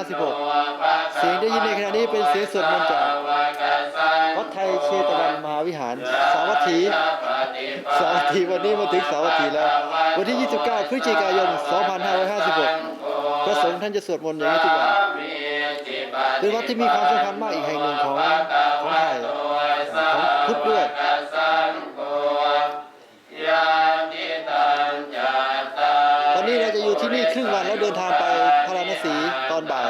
2556 เสียงได้ยินในขณะนี้เป็นเสียงสวดมนต์จากวัดไทยเชตวันมหาวิหาร สาวัตถี สาวัตถีวันนี้มาถึงสาวัตถีแล้ว วันที่ 29 พฤศจิกายน 2556 พระสงฆ์ท่านจะสวดมนต์อย่างนี้ทุกวันเป็นวัดที่มีความสำคัญมากอีกแห่งหนึ่งของของไทยของพุทธด้วย ครึ่งวันแล้วเดินทางไปพาราณสีตอนบ่าย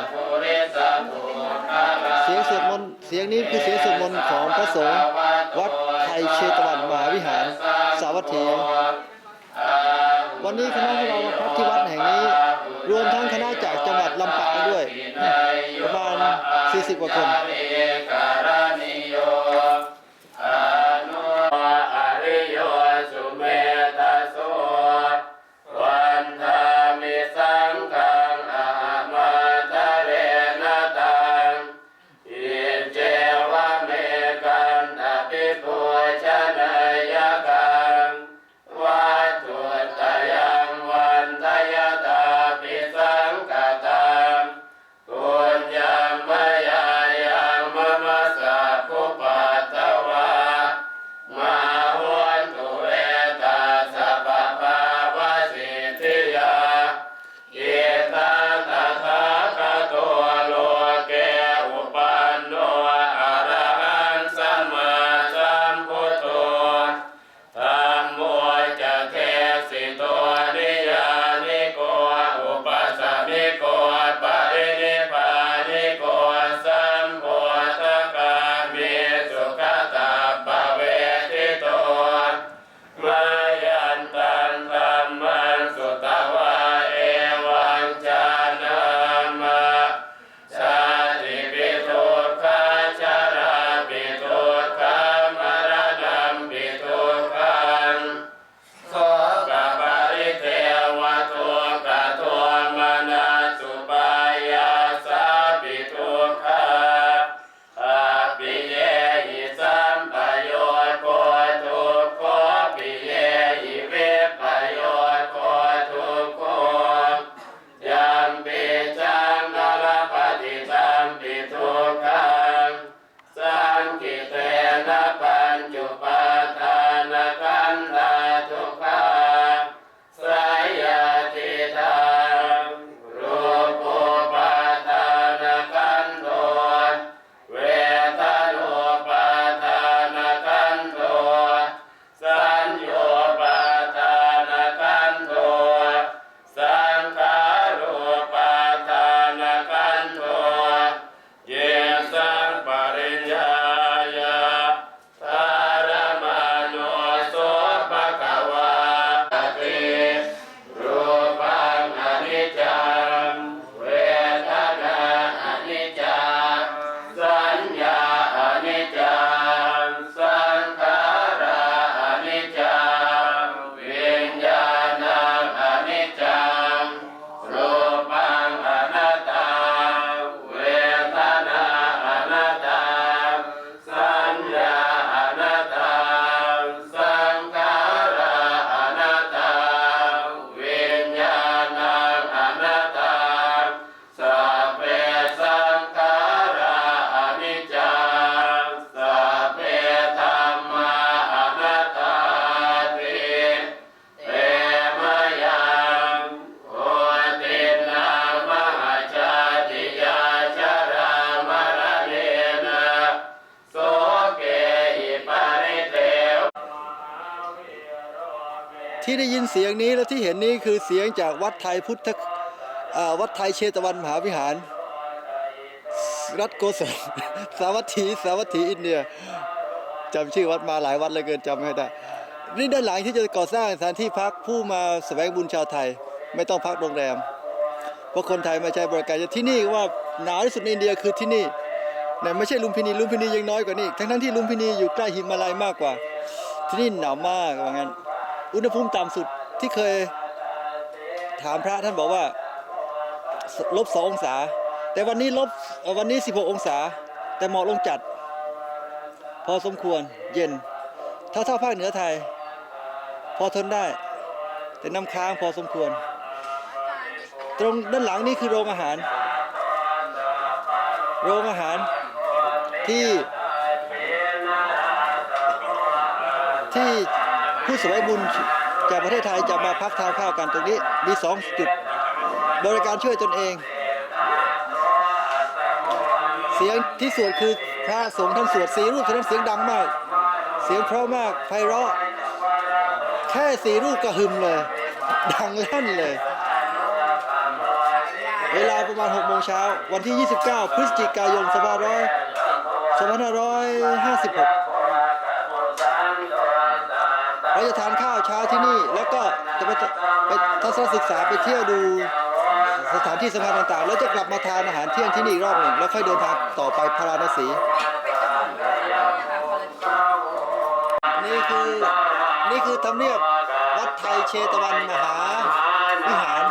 เสียงสวดมนต์เสียงนี้คือเสียงสวดมนต์ของพระสงฆ์วัดไทยเชตวันมหาวิหาร สาวัตถี วันนี้คณะของเรามาพักที่วัดแห่งนี้ รวมทั้งคณะจากจังหวัดลำปางด้วย ประมาณ 40 กว่าคน ที่ได้ยินเสียงนี้และที่เห็นนี้คือเสียงจากวัดไทยพุทธวัดไทยเชตวันมหาวิหาร รัฐโกศลสาวัตถีสาวัตถีอินเดียจำชื่อวัดมาหลายวัดเลยเกินจำไม่ได้นี่ด้านหลังที่จะก่อสร้างสถานที่พักผู้มาแสวงบุญชาวไทย ไม่ต้องพักโรงแรม เพราะคนไทยมาใช้บริการที่นี่ว่าหนาวที่สุดในอินเดียคือที่นี่แต่ไม่ใช่ลุมพินีลุมพินียังน้อยกว่านี้ทั้งทั้งที่ลุมพินีอยู่ใกล้หิมาลัยมากกว่า ที่นี่หนาวมากว่างั้น อุณหภูมิต่ำสุดที่เคยถามพระท่านบอกว่าลบสององศา แต่วันนี้ลบวันนี้ 16 องศา แต่หมอกลงจัด พอสมควรเย็น เท่าเท่าภาคเหนือไทย พอทนได้ แต่น้ำค้างพอสมควร ตรงด้านหลังนี่คือโรงอาหาร โรงอาหารที่ที่ ผู้สวยบุญจากประเทศไทยจะมาพักทานข้าวกันตรงนี้มีสองจุด บริการช่วยตนเอง เสียงที่สวดคือพระสงฆ์ท่านสวดสีรูปท่านเสียงดังมาก เสียงเพราะมากไพเราะ แค่สีรูปก็หึมเลย ดังลั่นเลย เวลาประมาณ6โมงเช้าวันที่ 29 พฤศจิกายน2556 เราจะทานข้าวเช้าที่นี่ แล้วก็จะไปไปทัศนศึกษาไปเที่ยวดูสถานที่สำคัญต่างๆ แล้วจะกลับมาทานอาหารเที่ยงที่นี่อีกรอบหนึ่งแล้วค่อยเดินทางต่อไปพาราณสี นี่คือนี่คือทำเนียบวัดไทยเชตวันมหาวิหาร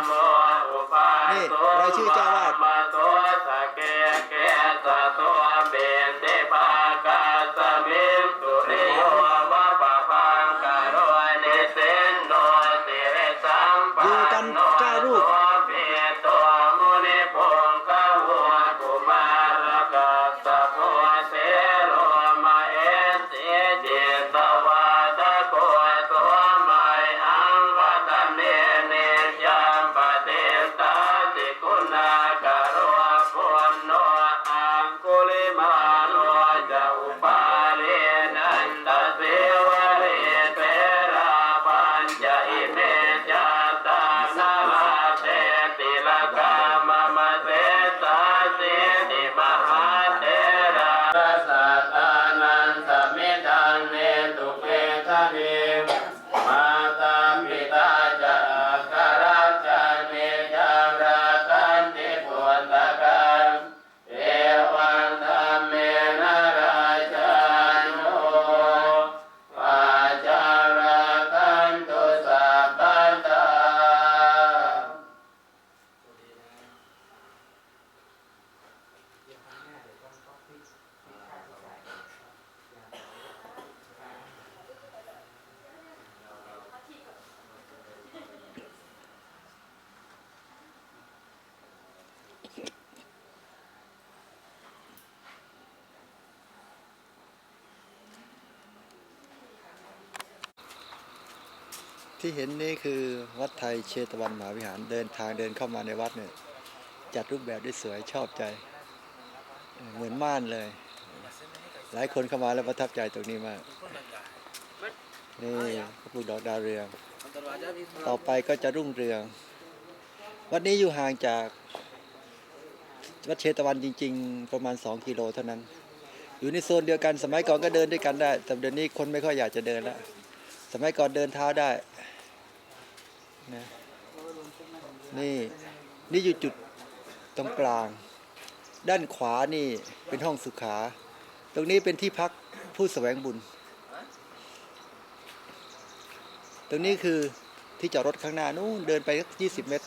ที่เห็นนี่คือวัดไทยเชตวันมหาวิหารเดินทางเดินเข้ามาในวัดเนี่ยจัดรูปแบบได้สวยชอบใจ เหมือนม่านเลย หลายคนเข้ามาแล้วประทับใจตรงนี้มากนี่พระปลูกดอกดาวเรือง ต่อไปก็จะรุ่งเรือง วัดนี้อยู่ห่างจากวัดเชตวันจริง ๆ ประมาณ 2 กิโลเท่านั้น อยู่ในโซนเดียวกันสมัยก่อนก็เดินด้วยกันได้ แต่เดี๋ยวนี้คนไม่ค่อยอยากจะเดินแล้ว สมัยก่อนเดินเท้าได้นะนี่นี่อยู่จุดตรงกลาง ด้านขวานี่เป็นห้องสุขา ตรงนี้เป็นที่พักผู้แสวงบุญ ตรงนี้คือที่จอดรถข้างหน้านู้นเดินไปสักยี่สิบเมตร